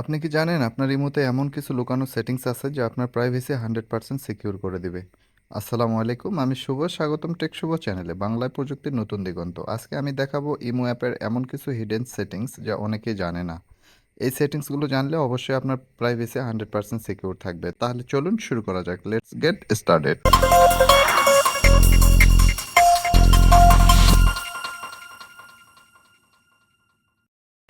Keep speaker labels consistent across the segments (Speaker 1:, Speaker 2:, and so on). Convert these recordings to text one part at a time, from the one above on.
Speaker 1: আপনি কি জানেন আপনার ইমোতে এমন কিছু লুকানো সেটিংস আছে যা আপনার প্রাইভেসি হান্ড্রেড পার্সেন্ট সিকিউর করে দিবে? আসসালামু আলাইকুম, আমি শুভ, স্বাগতম টেক শুভ চ্যানেলে বাংলায় প্রযুক্তির নতুন দিগন্ত। আজকে আমি দেখাবো ইমো অ্যাপের এমন কিছু হিডেন সেটিংস যা অনেকেই জানে না। এই সেটিংসগুলো জানলে অবশ্যই আপনার প্রাইভেসি হান্ড্রেড পার্সেন্ট সিকিউর থাকবে। তাহলে চলুন শুরু করা যাক। লেটস গেট স্টার্টেড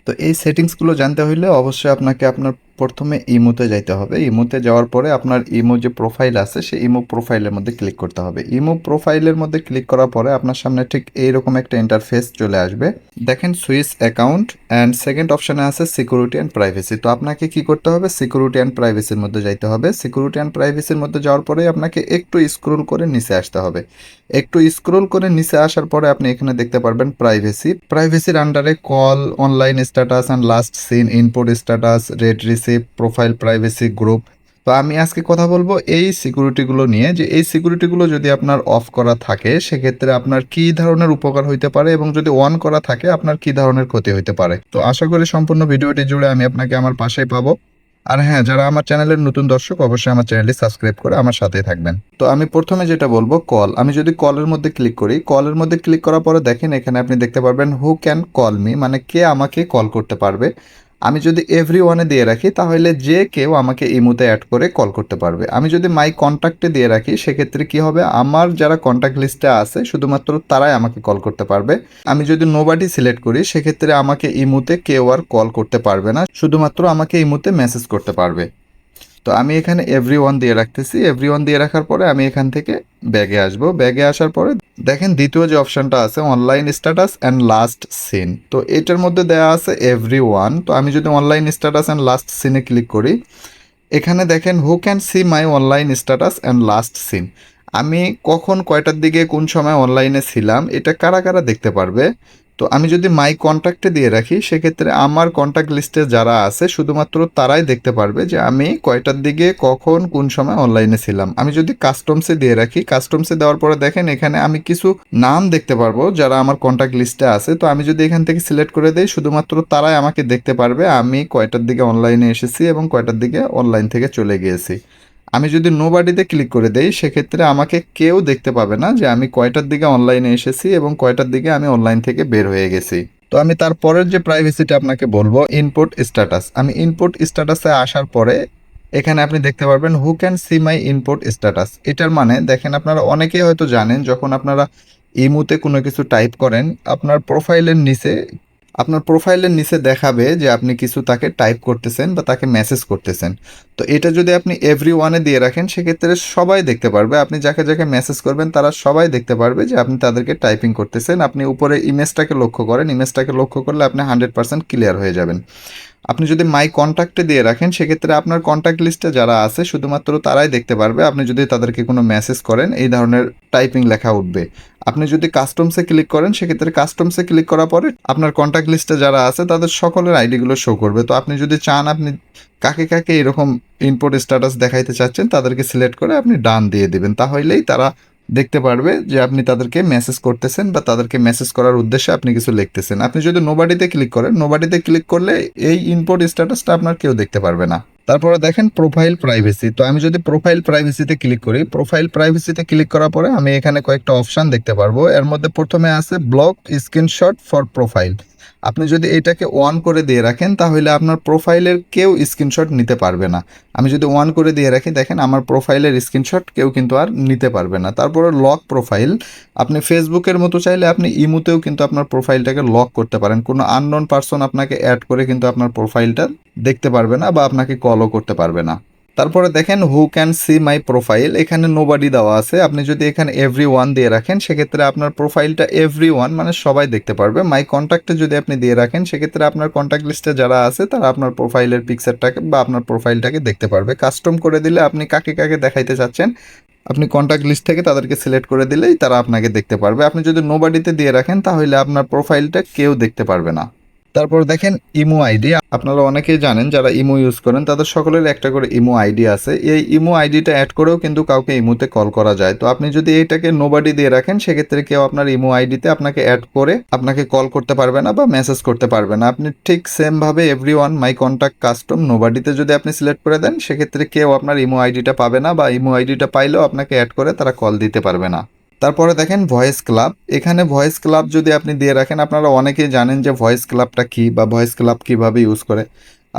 Speaker 1: তো এই সেটিংসগুলো জানতে হইলে অবশ্যই আপনাকে আপনার প্রথমে ইমোতে যাইতে হবে। ইমোতে যাওয়ার পরে আপনার ইমো যে প্রোফাইল আছে, সেই ইমো প্রোফাইলের মধ্যে ক্লিক করতে হবে। ইমো প্রোফাইলের মধ্যে ক্লিক করার পরে আপনার সামনে ঠিক এইরকম একটা ইন্টারফেস চলে আসবে। দেখেন সুইচ অ্যাকাউন্ট অ্যান্ড সেকেন্ড অপশানে আছে সিকিউরিটি অ্যান্ড প্রাইভেসি তো আপনাকে কি করতে হবে? সিকিউরিটি অ্যান্ড প্রাইভেসির মধ্যে যাইতে হবে। সিকিউরিটি অ্যান্ড প্রাইভেসির মধ্যে যাওয়ার পরে আপনাকে একটু স্ক্রোল করে নিচে আসতে হবে। একটু স্ক্রোল করে নিচে আসার পরে আপনি এখানে দেখতে পারবেন প্রাইভেসি প্রাইভেসির আন্ডারে call online status and last seen input status read receive profile privacy group তো আমি আজকে কথা বলব এই সিকিউরিটিগুলো নিয়ে যে এই সিকিউরিটিগুলো যদি আপনার অফ করা থাকে, সেক্ষেত্রে আপনার কি ধরনের উপকার হইতে পারে এবং যদি অন করা থাকে, আপনার কি ধরনের ক্ষতি হইতে পারে? তো আশা করি সম্পূর্ণ ভিডিওটি জুড়ে আমি আপনাকে আমার পাশেই পাবো। আর হ্যাঁ যারা আমার চ্যানেলের নতুন দর্শক, অবশ্যই আমার চ্যানেলটি সাবস্ক্রাইব করে আমার সাথেই থাকবেন। তো আমি প্রথমে যেটা বলব কল আমি যদি কলের মধ্যে ক্লিক করি কলের মধ্যে ক্লিক করার পরে দেখেন, এখানে আপনি দেখতে পারবেন হু ক্যান কল মি মানে কে আমাকে কল করতে পারবে। আমি যদি এভরি ওয়ানে দিয়ে রাখি, তাহলে যে কেউ আমাকে ইমুতে অ্যাড করে কল করতে পারবে। আমি যদি মাই কন্ট্যাক্টে দিয়ে রাখি, সেক্ষেত্রে কি হবে? আমার যারা কন্ট্যাক্ট লিস্টে আছে, শুধুমাত্র তারাই আমাকে কল করতে পারবে। আমি যদি নোবাডি সিলেক্ট করি, সেক্ষেত্রে আমাকে ইমুতে কেউ আর কল করতে পারবে না। শুধুমাত্র আমাকে ইমুতে মেসেজ করতে পারবে। তো আমি এখানে এভরি ওয়ান দিয়ে রাখতেছি। এভরি ওয়ান দিয়ে রাখার পরে আমি এখান থেকে ব্যাগে আসব। ব্যাগে আসার পরে দেখেন দ্বিতীয় যে অপশনটা আছে online status and last seen তো এটার মধ্যে দেওয়া আছে এভরি ওয়ান তো আমি যদি অনলাইন স্ট্যাটাস অ্যান্ড লাস্ট সিনে ক্লিক করি, এখানে দেখেন who can see my online status and last seen আমি কখন কয়টার দিকে কোন সময় অনলাইনে ছিলাম, এটা কারা কারা দেখতে পারবে? তো আমি যদি মাই কন্ট্যাক্টে দিয়ে রাখি, সেক্ষেত্রে আমার কন্ট্যাক্ট লিস্টে যারা আছে, শুধুমাত্র তারাই দেখতে পারবে যে আমি কয়টার দিকে, কখন, কোন সময় অনলাইনে ছিলাম। আমি যদি কাস্টমসে দিয়ে রাখি কাস্টমসে দেওয়ার পরে দেখেন এখানে আমি কিছু নাম দেখতে পারব যারা আমার কন্ট্যাক্ট লিস্টে আছে। তো আমি যদি এখান থেকে সিলেক্ট করে দেই, শুধুমাত্র তারাই আমাকে দেখতে পারবে আমি কয়টার দিকে অনলাইনে এসেছি এবং কয়টার দিকে অনলাইন থেকে চলে গিয়েছি। আমি যদি নোবাডিতে ক্লিক করে দেই, সেক্ষেত্রে আমাকে কেউ দেখতে পাবে না যে আমি কয়টার দিকে অনলাইনে এসেছি এবং কয়টার দিকে আমি অনলাইন থেকে বের হয়ে গেছি। তো আমি তারপরের যে প্রাইভেসিটা আপনাকে বলব ইনপুট স্ট্যাটাস আমি ইনপুট স্ট্যাটাসে আসার পরে এখানে আপনি দেখতে পারবেন who can see my input status এটার মানে দেখেন আপনারা অনেকেই হয়তো জানেন, যখন আপনারা ইমুতে কোনো কিছু টাইপ করেন, আপনার প্রোফাইলের নিচে আপনার প্রোফাইলের নিচে দেখাবে যে আপনি কিছু তাকে টাইপ করতেছেন বা তাকে মেসেজ করতেছেন। তো এটা যদি আপনি এভরি ওয়ানে দিয়ে রাখেন, সেক্ষেত্রে সবাই দেখতে পারবে। আপনি যাকে যাকে মেসেজ করবেন, তারা সবাই দেখতে পারবে যে আপনি তাদেরকে টাইপিং করতেছেন। আপনি উপরে ইমেজটাকে লক্ষ্য করেন ইমেজটাকে লক্ষ্য করলে আপনি হান্ড্রেড পার্সেন্ট ক্লিয়ার হয়ে যাবেন। আপনি যদি মাই কন্ট্যাক্টে দিয়ে রাখেন, সেক্ষেত্রে আপনার কন্ট্যাক্ট লিস্টে যারা আছে, শুধুমাত্র তারাই দেখতে পারবে। আপনি যদি তাদেরকে কোনো মেসেজ করেন, এই ধরনের টাইপিং লেখা উঠবে। আপনি যদি কাস্টমসে ক্লিক করেন, সেক্ষেত্রে কাস্টমসে ক্লিক করার পরে আপনার কন্ট্যাক্ট লিস্টে যারা আছে, তাদের সকলের আইডিগুলো শো করবে। তো আপনি যদি চান আপনি কাকে কাকে এরকম ইনপুট স্ট্যাটাস দেখাইতে চাচ্ছেন, তাদেরকে সিলেক্ট করে আপনি ডান দিয়ে দেবেন। তাহলেই তারা দেখতে পারবে যে আপনি তাদেরকে মেসেজ করতেছেন বা তাদেরকে মেসেজ করার উদ্দেশ্যে আপনি কিছু লিখতেছেন। আপনি যদি নোবাডিতে ক্লিক করেন নোবাডিতে ক্লিক করলে এই ইনপুট স্ট্যাটাসটা আপনার কেউ দেখতে পারবে না। তারপরে দেখেন প্রোফাইল প্রাইভেসি তো আমি যদি প্রোফাইল প্রাইভেসিতে ক্লিক করি প্রোফাইল প্রাইভেসিতে ক্লিক করার পরে আমি এখানে কয়েকটা অপশান দেখতে পারব। এর মধ্যে প্রথমে আছে ব্লক স্ক্রিনশট ফর প্রোফাইল আপনি যদি এটাকে অন করে দিয়ে রাখেন, তাহলে আপনার প্রোফাইলের কেউ স্ক্রিনশট নিতে পারবে না। আমি যদি অন করে দিয়ে রাখি, দেখেন আমার প্রোফাইলের স্ক্রিনশট কেউ কিন্তু আর নিতে পারবে না। তারপরে লক প্রোফাইল আপনি ফেসবুকের মতো চাইলে আপনি ইমুতেও কিন্তু আপনার প্রোফাইলটাকে লক করতে পারেন। কোনো আননোন পার্সন আপনাকে অ্যাড করে কিন্তু আপনার প্রোফাইলটা দেখতে পারবে না বা আপনাকে কলও করতে পারবে না। তারপরে দেখেন who can see my profile এখানে নোবাডি দেওয়া আছে। আপনি যদি এখানে এভরি ওয়ান দিয়ে রাখেন, সেক্ষেত্রে আপনার প্রোফাইলটা এভরি ওয়ান মানে সবাই দেখতে পারবে। মাই কন্ট্যাক্টে যদি আপনি দিয়ে রাখেন, সেক্ষেত্রে আপনার কন্ট্যাক্ট লিস্টে যারা আছে, তারা আপনার প্রোফাইলের পিকচারটাকে বা আপনার প্রোফাইলটাকে দেখতে পারবে। কাস্টম করে দিলে আপনি কাকে কাকে দেখাইতে চাচ্ছেন, আপনি কন্ট্যাক্ট লিস্ট থেকে তাদেরকে সিলেক্ট করে দিলেই তারা আপনাকে দেখতে পারবে। আপনি যদি নোবাডিতে দিয়ে রাখেন, তাহলে আপনার প্রোফাইলটা কেউ দেখতে পারবে না। তারপর দেখেন ইমো আইডি, আপনারা অনেকেই জানেন যারা ইমো ইউজ করেন, তাদের সকলের একটা করে ইমো আইডি আছে। এই ইমো আইডিটা অ্যাড করেও কিন্তু কাউকে ইমোতে কল করা যায়। তো আপনি যদি এইটাকে নোবাডি দিয়ে রাখেন, সেক্ষেত্রে কেউ আপনার ইমো আইডিতে আপনাকে অ্যাড করে আপনাকে কল করতে পারবে না বা মেসেজ করতে পারবে না। আপনি ঠিক সেম ভাবে everyone my contact custom নোবাডিতে যদি আপনি সিলেক্ট করে দেন, সেক্ষেত্রে কেউ আপনার ইমো আইডিটা পাবে না বা ইমো আইডিটা পাইলেও আপনাকে অ্যাড করে তারা কল দিতে পারবে না। তারপরে দেখেন ভয়েস ক্লাব। এখানে ভয়েস ক্লাব যদি আপনি দিয়ে রাখেন, আপনারা অনেকেই জানেন যে ভয়েস ক্লাবটা কী বা ভয়েস ক্লাব কীভাবে ইউজ করে।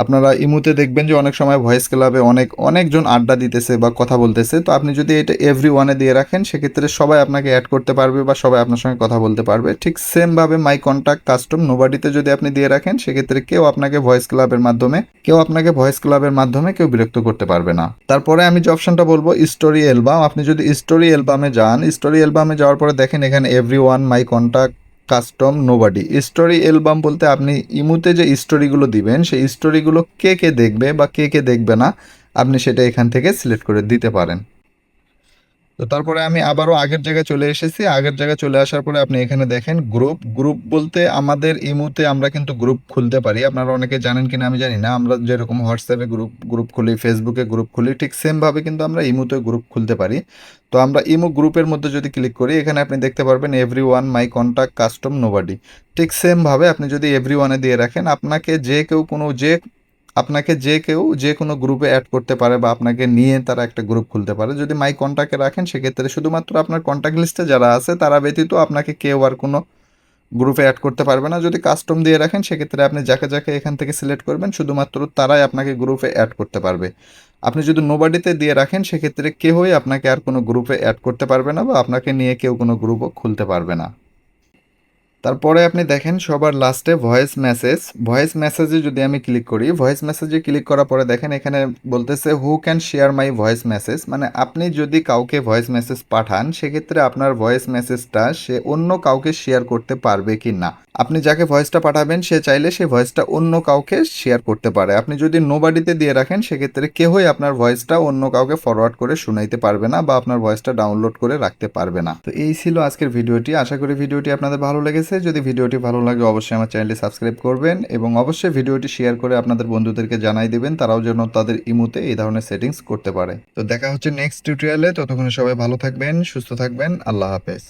Speaker 1: আপনারা ইমুতে দেখবেন যে অনেক সময় ভয়েস ক্লাবে অনেক, অনেকজন আড্ডা দিতেছে বা কথা বলতেছে। তো আপনি যদি এটা এভরি ওয়ানে দিয়ে রাখেন, সেক্ষেত্রে সবাই আপনাকে অ্যাড করতে পারবে বা সবাই আপনার সঙ্গে কথা বলতে পারবে। ঠিক সেমভাবে মাই কন্ট্যাক্ট কাস্টম নোবাডিতে যদি আপনি দিয়ে রাখেন, সেক্ষেত্রে কেউ আপনাকে ভয়েস ক্লাবের মাধ্যমে, কেউ আপনাকে ভয়েস ক্লাবের মাধ্যমে কেউ বিরক্ত করতে পারবে না। তারপরে আমি যে অপশনটা বলব স্টোরি অ্যালবাম আপনি যদি স্টোরি অ্যালবামে যান স্টোরি অ্যালবামে যাওয়ার পরে দেখেন এখানে everyone my contact custom nobody. Story album বলতে আপনি ইমুতে যে স্টোরিগুলো দিবেন, সেই স্টোরিগুলো কে কে দেখবে বা কে কে দেখবে না, আপনি সেটা এখান থেকে সিলেক্ট করে দিতে পারেন। তো তারপরে আমি আবারও আগের জায়গায় চলে এসেছি। আগের জায়গায় চলে আসার পরে আপনি এখানে দেখেন গ্রুপ গ্রুপ বলতে আমাদের ইমুতে আমরা কিন্তু গ্রুপ খুলতে পারি। আপনারা অনেকে জানেন কিনা আমি জানি না। আমরা যেরকম হোয়াটসঅ্যাপে গ্রুপ গ্রুপ খুলি ফেসবুকে গ্রুপ খুলি, ঠিক সেমভাবে কিন্তু আমরা ইমুতে গ্রুপ খুলতে পারি। তো আমরা ইমো গ্রুপের মধ্যে যদি ক্লিক করি, এখানে আপনি দেখতে পারবেন everyone my contact custom nobody ঠিক সেমভাবে আপনি যদি এভরি ওয়ানে দিয়ে রাখেন, আপনাকে যে কেউ কোনো, যে আপনাকে যে কেউ যে কোনো গ্রুপে অ্যাড করতে পারে বা আপনাকে নিয়ে তারা একটা গ্রুপ খুলতে পারে। যদি মাই কন্ট্যাক্টে রাখেন, সেক্ষেত্রে শুধুমাত্র আপনার কন্ট্যাক্ট লিস্টে যারা আছে, তারা ব্যতীত আপনাকে কেউ আর কোনো গ্রুপে অ্যাড করতে পারবে না। যদি কাস্টম দিয়ে রাখেন, সেক্ষেত্রে আপনি যাকে যাকে এখান থেকে সিলেক্ট করবেন, শুধুমাত্র তারাই আপনাকে গ্রুপে অ্যাড করতে পারবে। আপনি যদি নোবাডিতে দিয়ে রাখেন, সেক্ষেত্রে কেউই আপনাকে আর কোনো গ্রুপে অ্যাড করতে পারবে না বা আপনাকে নিয়ে কেউ কোনো গ্রুপও খুলতে পারবে না। তারপরে আপনি দেখেন সবার লাস্টে ভয়েস মেসেজ ভয়েস মেসেজে যদি আমি ক্লিক করি ভয়েস মেসেজে ক্লিক করার পরে দেখেন এখানে বলতেছে who can share my voice message মানে আপনি যদি কাউকে ভয়েস মেসেজ পাঠান, সেক্ষেত্রে আপনার ভয়েস মেসেজটা সে অন্য কাউকে শেয়ার করতে পারবে কি না আপনি যাকে ভয়েসটা পাঠাবেন, সে চাইলে সেই ভয়েসটা অন্য কাউকে শেয়ার করতে পারে। আপনি যদি নোবাডিতে দিয়ে রাখেন, সেক্ষেত্রে কেউই আপনার ভয়েসটা অন্য কাউকে ফরওয়ার্ড করে শুনাইতে পারবে না বা আপনার ভয়েসটা ডাউনলোড করে রাখতে পারবে না। তো এই ছিল আজকের ভিডিওটি। আশা করি ভিডিওটি আপনাদের ভালো লেগেছে। যদি ভিডিওটি ভালো লাগে, অবশ্যই আমার চ্যানেলটি সাবস্ক্রাইব করবেন এবং অবশ্যই ভিডিওটি শেয়ার করে আপনাদের বন্ধুদেরকে জানাই দিবেন। তারাও যেন তাদের ইমুতে এই ধরনের সেটিংস করতে পারে। তো দেখা হচ্ছে নেক্সট টিউটোরিয়ালে ততক্ষণে সবাই ভালো থাকবেন, সুস্থ থাকবেন। আল্লাহ হাফেজ।